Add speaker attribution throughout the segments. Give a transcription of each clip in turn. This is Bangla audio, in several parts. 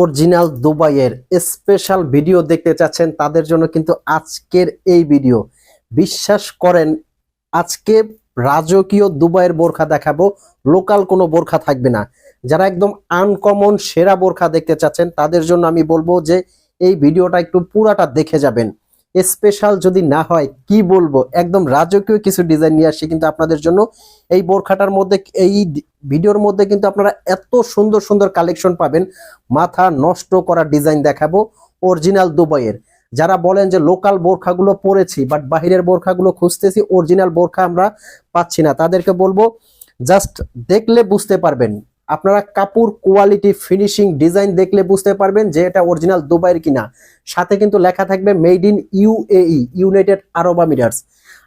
Speaker 1: অরিজিনাল দুবাইয়ের স্পেশাল ভিডিও দেখতে চাচ্ছেন, তাদের জন্য কিন্তু আজকের এই ভিডিও বিশ্বাস করেন, আজকে রাজকীয় দুবাইয়ের বোরখা দেখাবো লোকাল কোনো বোরখা থাকবে না। যারা একদম আনকমন সেরা বোরখা দেখতে চাচ্ছেন, তাদের জন্য আমি বলব যে এই ভিডিওটা একটু পুরাটা দেখে যাবেন। স্পেশাল যদি না হয়, কি বলব? একদম রাজকীয় কিছু ডিজাইন নিয়ে আসছি কিন্তু আপনাদের জন্য। এই বোরখাটার মধ্যে, এই ভিডিওর মধ্যে কিন্তু আপনারা এত সুন্দর সুন্দর কালেকশন পাবেন। মাথা নষ্ট করা ডিজাইন দেখাবো অরিজিনাল দুবাইয়ের। যারা বলেন যে লোকাল বোরখাগুলো পরেছি বাট বাহিরের বোরখাগুলো খুঁজতেছি অরিজিনাল বোরখা আমরা পাচ্ছি না। তাদেরকে বলব জাস্ট দেখলে বুঝতে পারবেন। আপনারা কাপড় কোয়ালিটি ফিনিশিং ডিজাইন দেখলে বুঝতে পারবেন যে এটা অরিজিনাল দুবাইয়ের কিনা। সাথে কিন্তু লেখা থাকবে made in UAE United Arab Emirates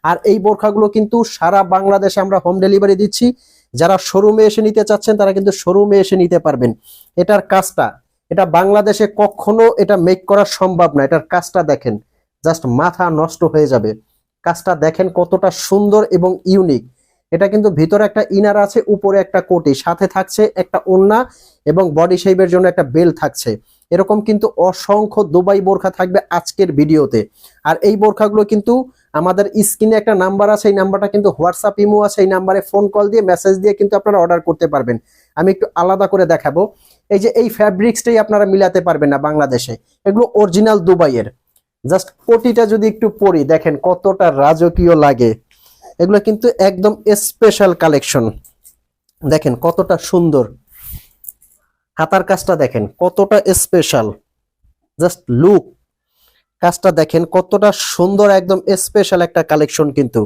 Speaker 1: আর এই বোরখাগুলো কিন্তু সারা বাংলাদেশে আমরা হোম ডেলিভারি দিচ্ছি। যারা শোরুমে এসে নিতে চাচ্ছেন, তারা কিন্তু শোরুমে এসে নিতে পারবেন। এটার কাজটা, এটা বাংলাদেশে কখনো এটা মেক করা সম্ভব না। এটার কাজটা দেখেন জাস্ট মাথা নষ্ট হয়ে যাবে। কাজটা দেখেন কতটা সুন্দর এবং ইউনিক এটা কিন্তু ভিতরে একটা ইনার আছে, উপরে একটা কোটি। সাথে থাকছে একটা ওন্না এবং বডি শেপের জন্য একটা বেল থাকছে। এরকম কিন্তু অসংখ্য দুবাই বোরখা থাকবে আজকের ভিডিওতে। আর এই বোরখাগুলো কিন্তু আমাদের স্ক্রিনে একটা নাম্বার আছে, এই নাম্বারটা কিন্তু হোয়াটসঅ্যাপ ইমো আছে, এই নাম্বারে ফোন কল দিয়ে মেসেজ দিয়ে কিন্তু আপনারা অর্ডার করতে পারবেন। আমি একটু আলাদা করে দেখাবো। এই যে এই ফ্যাব্রিক্সটাই আপনারা মিলাতে পারবেন না বাংলাদেশে। এগুলো অরিজিনাল দুবাইয়ের। জাস্ট কোটিটা যদি একটু পরি, দেখেন কতটা রাজকীয় লাগে। এগুলো কিন্তু একদম স্পেশাল কালেকশন দেখেন কতটা সুন্দর। হাতার কাজটা দেখেন কতটা স্পেশাল জাস্ট লুক কাজটা দেখেন কতটা সুন্দর, একদম স্পেশাল একটা কালেকশন কিন্তু।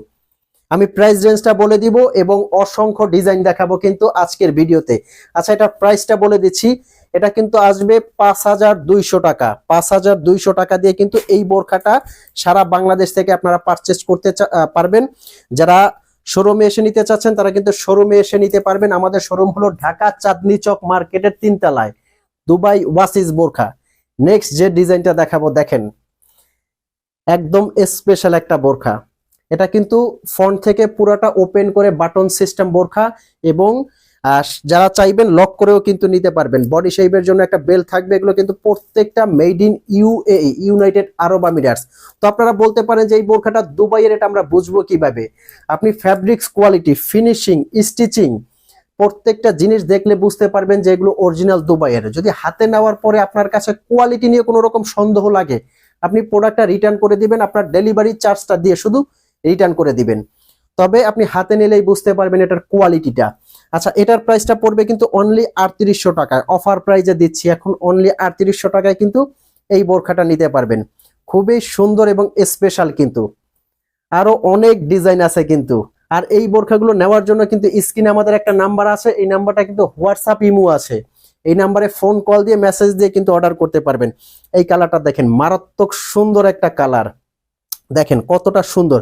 Speaker 1: আমি প্রাইস রেঞ্জটা বলে দিব এবং অসংখ্য ডিজাইন দেখাবো কিন্তু আজকের ভিডিওতে। আচ্ছা এটা প্রাইসটা বলে দিচ্ছি। এটা কিন্তু আসবে পাঁচ হাজার দুইশো টাকা। পাঁচ হাজার দুইশো টাকা দিয়ে কিন্তু এই বোরখাটা সারা বাংলাদেশ থেকে আপনারা পারচেস করতে পারবেন। যারা শোরুমে এসে নিতে চাচ্ছেন, তারা কিন্তু শোরুমে এসে নিতে পারবেন। আমাদের শোরুম হলো ঢাকা চাঁদনি চক মার্কেটের তিনতলায়, দুবাই ওয়াসিস বোরখা। নেক্সট যে ডিজাইনটা দেখাবো, দেখেন। একদম স্পেশাল একটা বোরখা। এটা কিন্তু ফ্রন্ট থেকে পুরাটা ওপেন করে বাটন সিস্টেম বোরখা এবং যারা চাইবেন লক করেও কিন্তু নিতে পারবেন। বডি শেপের জন্য একটা বেল থাকবে, এগুলো কিন্তু প্রত্যেকটা made in UA United Arab Emirates তো আপনারা বলতে পারেন যে এই বোরখাটা দুবাইয়ের, এটা আমরা বুঝব কীভাবে? আপনি ফ্যাব্রিক্স কোয়ালিটি ফিনিশিং স্টিচিং প্রত্যেকটা জিনিস দেখলে বুঝতে পারবেন যে এগুলো অরিজিনাল দুবাইয়ের। যদি হাতে নেওয়ার পরে আপনার কাছে কোয়ালিটি নিয়ে কোনো রকম সন্দেহ লাগে, আপনি প্রোডাক্টটা রিটার্ন করে দিবেন, আপনার ডেলিভারি চার্জটা দিয়ে শুধু রিটার্ন করে দিবেন। তবে আপনি হাতে নিলেই বুঝতে পারবেন এটার কোয়ালিটিটা আচ্ছা এটার প্রাইসটা পড়বে কিন্তু অনলি আটত্রিশশো টাকায়। অফার প্রাইজে দিচ্ছি এখন অনলি আটত্রিশশো টাকায় কিন্তু এই বোরখাটা নিতে পারবেন। খুবই সুন্দর এবং স্পেশাল কিন্তু। আরও অনেক ডিজাইন আছে কিন্তু। আর এই বোরখাগুলো নেওয়ার জন্য কিন্তু স্ক্রিনে আমাদের একটা নাম্বার আছে। এই নাম্বারটা কিন্তু হোয়াটসঅ্যাপ ইমো আছে। এই নাম্বারে ফোন কল দিয়ে মেসেজ দিয়ে কিন্তু অর্ডার করতে পারবেন। এই কালারটা দেখেন, মারাত্মক সুন্দর একটা কালার দেখেন কতটা সুন্দর।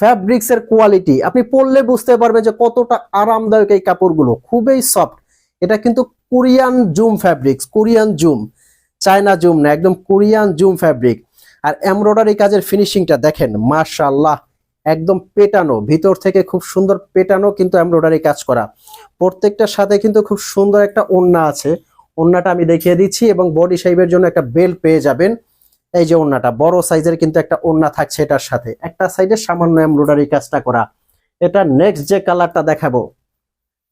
Speaker 1: ফ্যাব্রিক্স এর কোয়ালিটি আপনি পরলে বুঝতে পারবেন যে কতটা আরামদায়ক এই কাপড়গুলো। খুবই সফট এটা কিন্তু Korean zoom fabrics Korean zoom China zoom না, একদম কোরিয়ান জুম ফ্যাব্রিক আর এমব্রয়ডারি কাজের ফিনিশিংটা দেখেন, মাশাআল্লাহ, একদম পেটানো। ভিতর থেকে খুব সুন্দর পেটানো কিন্তু এমব্রয়ডারি কাজ করা। প্রত্যেকটার সাথে কিন্তু খুব সুন্দর একটা ওন্না আছে। ওন্নাটা আমি দেখিয়ে দিচ্ছি এবং বডি শেপের জন্য একটা বেল্ট পেয়ে যাবেন। এই যে ওন্নাটা বড় সাইজের কিন্তু একটা ওন্না থাকছে এটার সাথে। একটা সাইডে সামান্য এমব্রয়ডারি কাজটা করা। এটা নেক্সট যে কালারটা দেখাবো,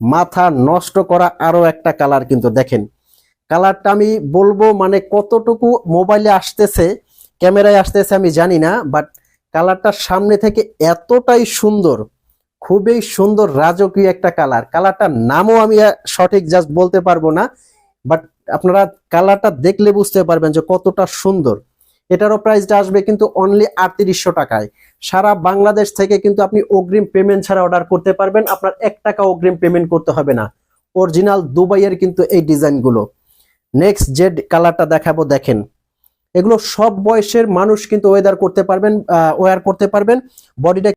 Speaker 1: মাথা নষ্ট করা আরও একটা কালার কিন্তু দেখেন। কালারটা আমি বলব মানে কতটুকু মোবাইলে আসতেছে, ক্যামেরায় আসতেছে আমি জানি না বাট কালারটা সামনে থেকে এতটাই সুন্দর, খুবই সুন্দর রাজকীয় একটা কালার। কালারটার নামও আমি সঠিক জাস্ট বলতে পারব না বাট আপনারা কালারটা দেখলে বুঝতে পারবেন যে কতটা সুন্দর। এটারও প্রাইসটা আসবে কিন্তু অনলি আটত্রিশশো টাকায়। সারা বাংলাদেশ থেকে কিন্তু আপনি অগ্রিম পেমেন্ট ছাড়া অর্ডার করতে পারবেন। আপনার এক টাকা অগ্রিম পেমেন্ট করতে হবে না। অরিজিনাল দুবাইয়ের কিন্তু এই ডিজাইনগুলো। নেক্সট জেড কালারটা দেখাবো, দেখেন। এগুলো সব বয়সের মানুষ কিন্তু ওয়েদার করতে পারবেন ওয়ার করতে পারবেন। বডিটা